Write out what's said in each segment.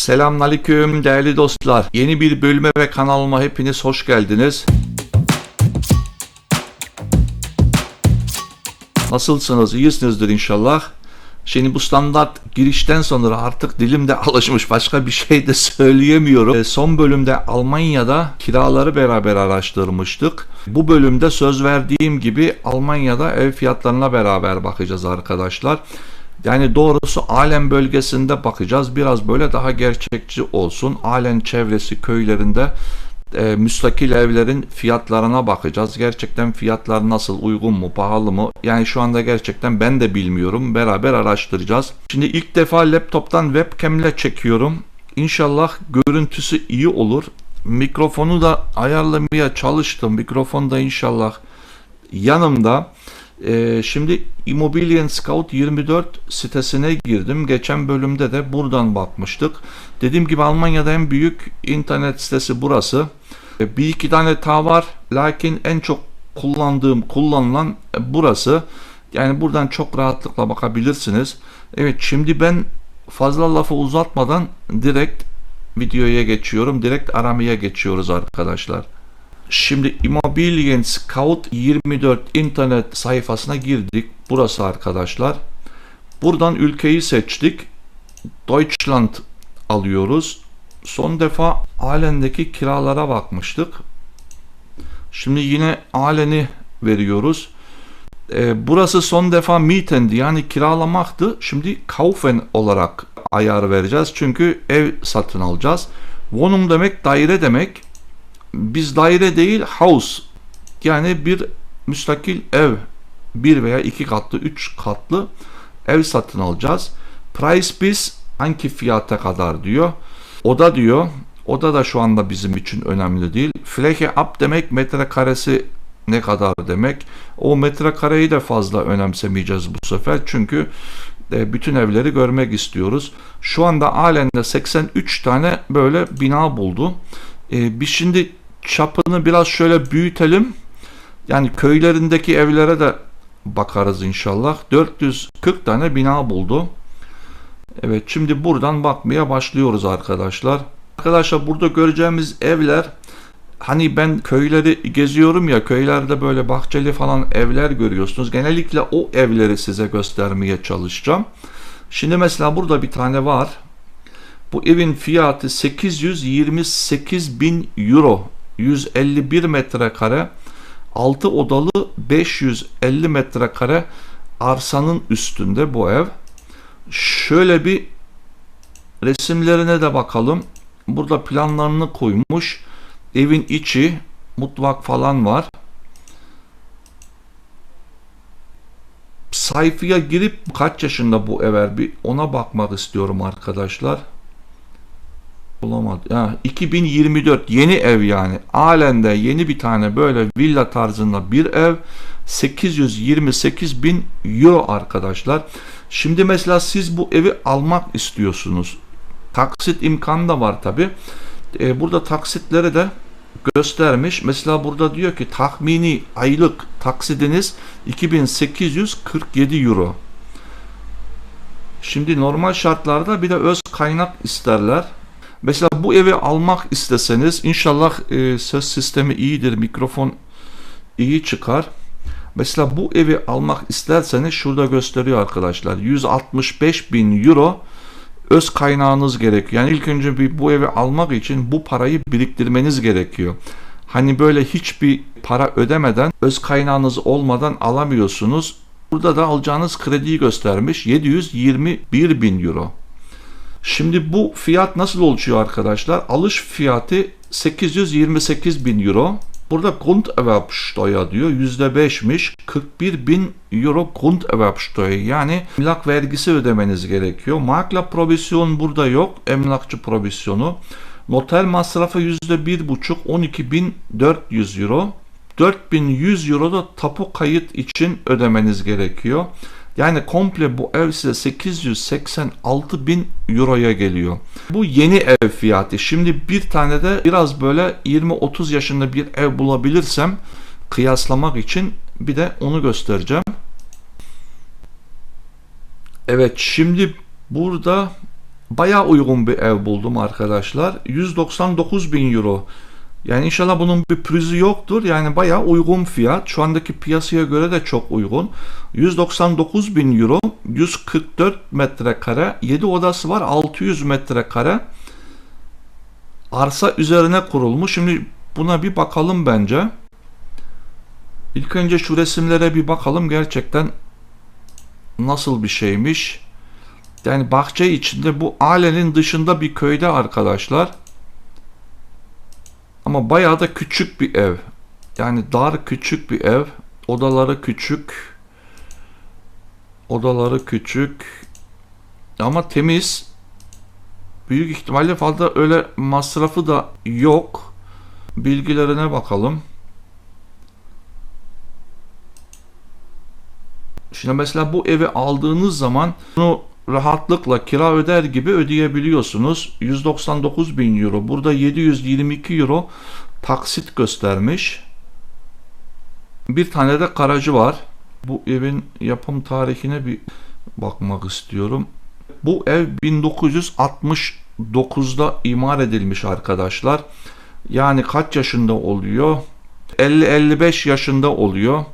Selamünaleyküm değerli dostlar. Yeni bir bölüme ve kanalıma hepiniz hoş geldiniz. Nasılsınız? İyisinizdir inşallah. Şimdi bu standart girişten sonra artık dilimde alışmış başka bir şey de söyleyemiyorum. E, son bölümde Almanya'da kiraları beraber araştırmıştık. Bu bölümde söz verdiğim gibi Almanya'da ev fiyatlarına beraber bakacağız arkadaşlar. Yani doğrusu Alen bölgesinde bakacağız. Biraz böyle daha gerçekçi olsun. Alen çevresi köylerinde e, müstakil evlerin fiyatlarına bakacağız. Gerçekten fiyatlar nasıl, uygun mu, pahalı mı? Yani şu anda gerçekten ben de bilmiyorum. Beraber araştıracağız. Şimdi ilk defa laptoptan webcam ile çekiyorum. İnşallah görüntüsü iyi olur. Mikrofonu da ayarlamaya çalıştım. Mikrofon da inşallah yanımda. Ee, şimdi Immobilien Scout 24 sitesine girdim. Geçen bölümde de buradan bakmıştık. Dediğim gibi Almanya'da en büyük internet sitesi burası. Ee, bir iki tane daha var. Lakin en çok kullandığım, kullanılan burası. Yani buradan çok rahatlıkla bakabilirsiniz. Evet şimdi ben fazla lafı uzatmadan direkt videoya geçiyorum. Direkt aramaya geçiyoruz arkadaşlar. Şimdi Immobilien Scout 24 internet sayfasına girdik. Burası arkadaşlar. Buradan ülkeyi seçtik. Deutschland alıyoruz. Son defa Alen'deki kiralara bakmıştık. Şimdi yine Alen'i veriyoruz. Ee, burası son defa Mietendi yani kiralamaktı. Şimdi Kaufen olarak ayar vereceğiz. Çünkü ev satın alacağız. Wohnung demek daire demek biz daire değil house yani bir müstakil ev bir veya iki katlı üç katlı ev satın alacağız. Price biz hangi fiyata kadar diyor. Oda diyor. Oda da şu anda bizim için önemli değil. Fläche up demek metrekaresi ne kadar demek. O metrekareyi de fazla önemsemeyeceğiz bu sefer. Çünkü e, bütün evleri görmek istiyoruz. Şu anda Alen'de 83 tane böyle bina buldu. E, biz şimdi çapını biraz şöyle büyütelim. Yani köylerindeki evlere de bakarız inşallah. 440 tane bina buldu. Evet şimdi buradan bakmaya başlıyoruz arkadaşlar. Arkadaşlar burada göreceğimiz evler hani ben köyleri geziyorum ya köylerde böyle bahçeli falan evler görüyorsunuz. Genellikle o evleri size göstermeye çalışacağım. Şimdi mesela burada bir tane var. Bu evin fiyatı 828 bin euro 151 metrekare 6 odalı 550 metrekare arsanın üstünde bu ev. Şöyle bir resimlerine de bakalım. Burada planlarını koymuş. Evin içi, mutfak falan var. Sayfaya girip kaç yaşında bu ev bir ona bakmak istiyorum arkadaşlar. Bulamadı. Ha, 2024 yeni ev yani. Alen'de yeni bir tane böyle villa tarzında bir ev. 828 bin euro arkadaşlar. Şimdi mesela siz bu evi almak istiyorsunuz. Taksit imkanı da var tabi. Ee, burada taksitleri de göstermiş. Mesela burada diyor ki tahmini aylık taksidiniz 2847 euro. Şimdi normal şartlarda bir de öz kaynak isterler. Mesela bu evi almak isteseniz inşallah e, ses sistemi iyidir, mikrofon iyi çıkar. Mesela bu evi almak isterseniz şurada gösteriyor arkadaşlar. 165 bin euro öz kaynağınız gerekiyor. Yani ilk önce bir bu evi almak için bu parayı biriktirmeniz gerekiyor. Hani böyle hiçbir para ödemeden öz kaynağınız olmadan alamıyorsunuz. Burada da alacağınız krediyi göstermiş 721 bin euro. Şimdi bu fiyat nasıl oluşuyor arkadaşlar? Alış fiyatı 828 bin euro. Burada Grunderwerbsteuer diyor %5'miş 41 bin euro Grunderwerbsteuer yani emlak vergisi ödemeniz gerekiyor. Makla provizyon burada yok emlakçı provizyonu. Noter masrafı %1,5 12.400 euro. 4100 euro da tapu kayıt için ödemeniz gerekiyor. Yani komple bu ev size 886 bin euroya geliyor. Bu yeni ev fiyatı. Şimdi bir tane de biraz böyle 20-30 yaşında bir ev bulabilirsem kıyaslamak için bir de onu göstereceğim. Evet şimdi burada bayağı uygun bir ev buldum arkadaşlar. 199 bin euro. Yani inşallah bunun bir pürüzü yoktur. Yani bayağı uygun fiyat. Şu andaki piyasaya göre de çok uygun. 199 bin euro, 144 metrekare, 7 odası var, 600 metrekare. Arsa üzerine kurulmuş. Şimdi buna bir bakalım bence. İlk önce şu resimlere bir bakalım gerçekten nasıl bir şeymiş. Yani bahçe içinde bu ailenin dışında bir köyde arkadaşlar. Ama bayağı da küçük bir ev. Yani dar küçük bir ev. Odaları küçük. Odaları küçük. Ama temiz. Büyük ihtimalle fazla öyle masrafı da yok. Bilgilerine bakalım. Şimdi mesela bu evi aldığınız zaman bunu rahatlıkla kira öder gibi ödeyebiliyorsunuz. 199 bin euro. Burada 722 euro taksit göstermiş. Bir tane de garajı var. Bu evin yapım tarihine bir bakmak istiyorum. Bu ev 1969'da imar edilmiş arkadaşlar. Yani kaç yaşında oluyor? 50-55 yaşında oluyor.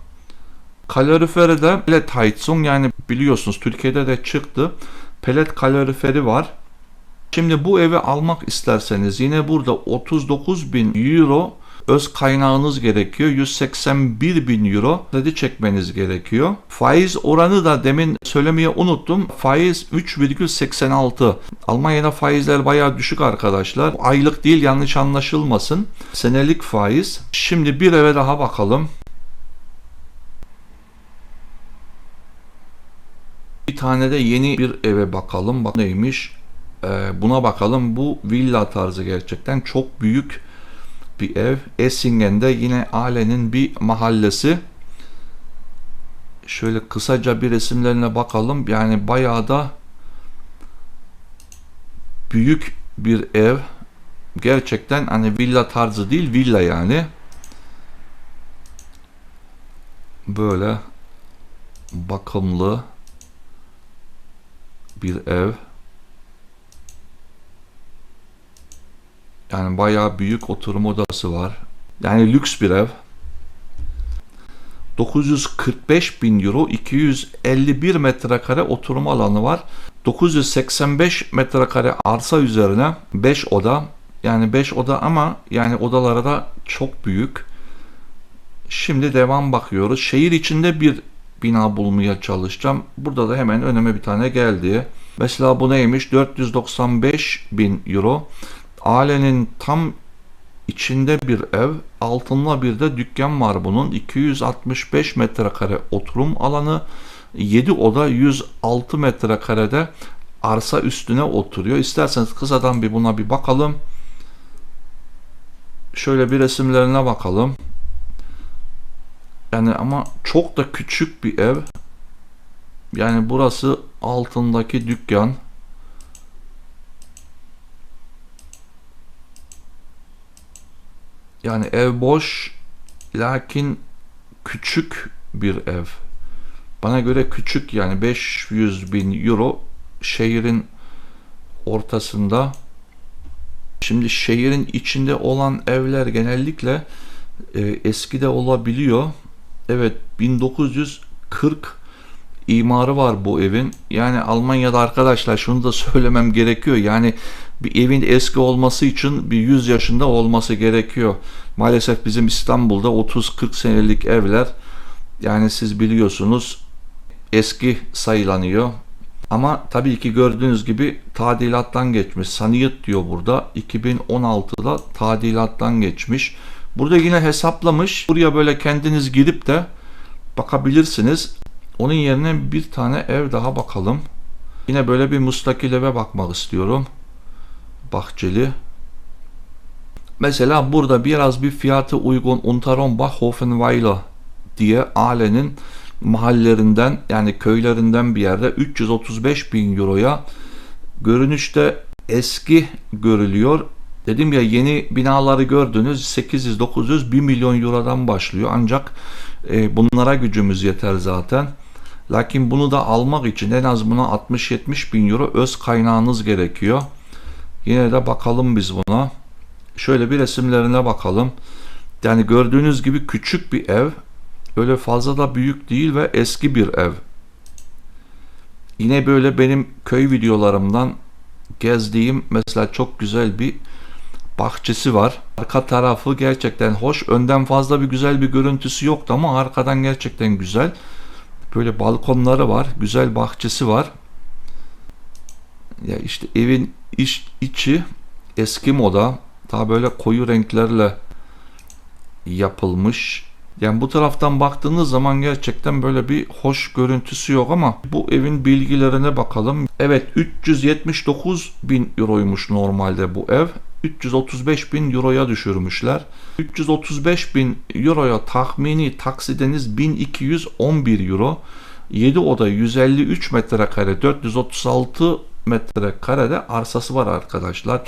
Kaloriferi de pellet Heizung yani biliyorsunuz Türkiye'de de çıktı. Pellet kaloriferi var. Şimdi bu evi almak isterseniz yine burada 39 bin euro öz kaynağınız gerekiyor. 181 bin euro kredi çekmeniz gerekiyor. Faiz oranı da demin söylemeyi unuttum. Faiz 3,86. Almanya'da faizler bayağı düşük arkadaşlar. Aylık değil yanlış anlaşılmasın. Senelik faiz. Şimdi bir eve daha bakalım. Bir tane de yeni bir eve bakalım. Bak neymiş? Ee, buna bakalım. Bu villa tarzı gerçekten çok büyük bir ev. Essingen'de yine Ale'nin bir mahallesi. Şöyle kısaca bir resimlerine bakalım. Yani bayağı da büyük bir ev. Gerçekten hani villa tarzı değil villa yani. Böyle bakımlı bir ev. Yani bayağı büyük oturum odası var. Yani lüks bir ev. 945 bin euro 251 metrekare oturum alanı var. 985 metrekare arsa üzerine 5 oda yani 5 oda ama yani odalara da çok büyük. Şimdi devam bakıyoruz. Şehir içinde bir bina bulmaya çalışacağım. Burada da hemen önüme bir tane geldi. Mesela bu neymiş? 495 bin euro. Ailenin tam içinde bir ev, altında bir de dükkan var bunun. 265 metrekare oturum alanı, 7 oda 106 metrekarede arsa üstüne oturuyor. İsterseniz kısadan bir buna bir bakalım. Şöyle bir resimlerine bakalım. Yani ama çok da küçük bir ev. Yani burası altındaki dükkan. Yani ev boş lakin küçük bir ev. Bana göre küçük yani 500 bin euro şehrin ortasında. Şimdi şehrin içinde olan evler genellikle e, eski de olabiliyor. Evet 1940 imarı var bu evin. Yani Almanya'da arkadaşlar şunu da söylemem gerekiyor. Yani bir evin eski olması için bir 100 yaşında olması gerekiyor. Maalesef bizim İstanbul'da 30-40 senelik evler yani siz biliyorsunuz eski sayılanıyor. Ama tabii ki gördüğünüz gibi tadilattan geçmiş. Saniyet diyor burada. 2016'da tadilattan geçmiş. Burada yine hesaplamış. Buraya böyle kendiniz girip de bakabilirsiniz. Onun yerine bir tane ev daha bakalım. Yine böyle bir mustakil eve bakmak istiyorum. Bahçeli. Mesela burada biraz bir fiyatı uygun Unteron Bachhofenweiler diye Ale'nin mahallerinden yani köylerinden bir yerde 335 bin euroya görünüşte eski görülüyor. Dedim ya yeni binaları gördünüz 800 900 1 milyon eurodan başlıyor ancak e, bunlara gücümüz yeter zaten. Lakin bunu da almak için en az buna 60-70 bin euro öz kaynağınız gerekiyor. Yine de bakalım biz buna. Şöyle bir resimlerine bakalım. Yani gördüğünüz gibi küçük bir ev. Öyle fazla da büyük değil ve eski bir ev. Yine böyle benim köy videolarımdan gezdiğim mesela çok güzel bir bahçesi var. Arka tarafı gerçekten hoş. Önden fazla bir güzel bir görüntüsü yoktu ama arkadan gerçekten güzel. Böyle balkonları var. Güzel bahçesi var. Ya işte evin iç, içi eski moda. Daha böyle koyu renklerle yapılmış. Yani bu taraftan baktığınız zaman gerçekten böyle bir hoş görüntüsü yok ama bu evin bilgilerine bakalım. Evet 379 bin euroymuş normalde bu ev. 335 bin euroya düşürmüşler. 335 bin euroya tahmini taksideniz 1211 euro. 7 oda 153 metrekare 436 metrekarede arsası var arkadaşlar.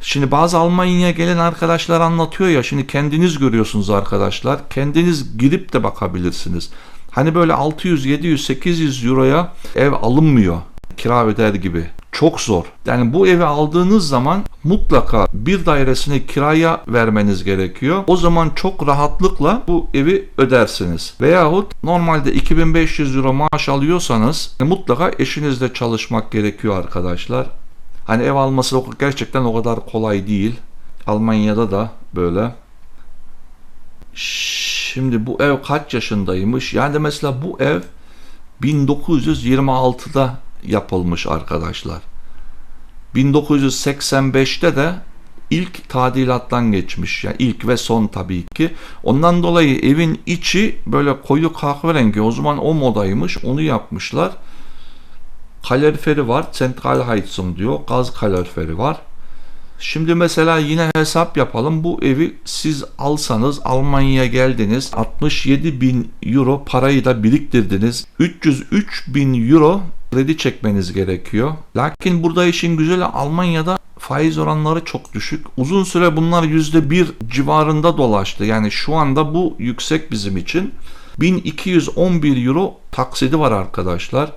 Şimdi bazı Almanya'ya gelen arkadaşlar anlatıyor ya şimdi kendiniz görüyorsunuz arkadaşlar. Kendiniz girip de bakabilirsiniz. Hani böyle 600, 700, 800 euroya ev alınmıyor kira öder gibi. Çok zor. Yani bu evi aldığınız zaman mutlaka bir dairesini kiraya vermeniz gerekiyor. O zaman çok rahatlıkla bu evi ödersiniz. Veyahut normalde 2500 euro maaş alıyorsanız mutlaka eşinizle çalışmak gerekiyor arkadaşlar. Hani ev alması gerçekten o kadar kolay değil. Almanya'da da böyle. Şimdi bu ev kaç yaşındaymış? Yani mesela bu ev 1926'da yapılmış arkadaşlar. 1985'te de ilk tadilattan geçmiş. Yani ilk ve son tabii ki. Ondan dolayı evin içi böyle koyu kahverengi. O zaman o modaymış. Onu yapmışlar. Kaloriferi var. Central Heizung diyor. Gaz kaloriferi var. Şimdi mesela yine hesap yapalım. Bu evi siz alsanız Almanya'ya geldiniz. 67 bin euro parayı da biriktirdiniz. 303 bin euro kredi çekmeniz gerekiyor. Lakin burada işin güzeli Almanya'da faiz oranları çok düşük. Uzun süre bunlar %1 civarında dolaştı. Yani şu anda bu yüksek bizim için. 1211 euro taksidi var arkadaşlar.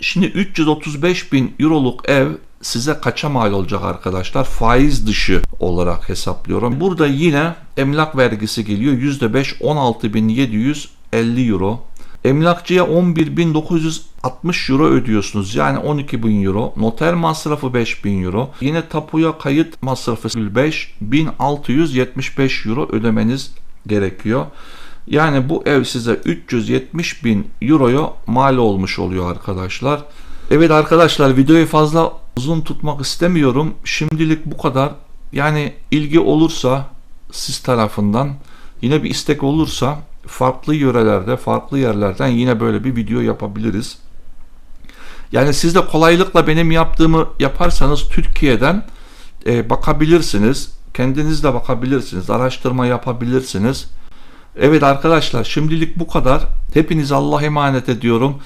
Şimdi 335 bin euroluk ev size kaça mal olacak arkadaşlar? Faiz dışı olarak hesaplıyorum. Burada yine emlak vergisi geliyor. %5 16.750 euro. Emlakçıya 11.960 euro ödüyorsunuz. Yani 12.000 euro. Noter masrafı 5.000 euro. Yine tapuya kayıt masrafı 5.675 euro ödemeniz gerekiyor. Yani bu ev size 370 bin euroya mal olmuş oluyor arkadaşlar. Evet arkadaşlar videoyu fazla uzun tutmak istemiyorum. Şimdilik bu kadar. Yani ilgi olursa siz tarafından yine bir istek olursa farklı yörelerde, farklı yerlerden yine böyle bir video yapabiliriz. Yani siz de kolaylıkla benim yaptığımı yaparsanız Türkiye'den e, bakabilirsiniz. Kendiniz de bakabilirsiniz. Araştırma yapabilirsiniz. Evet arkadaşlar şimdilik bu kadar. Hepiniz Allah emanet ediyorum.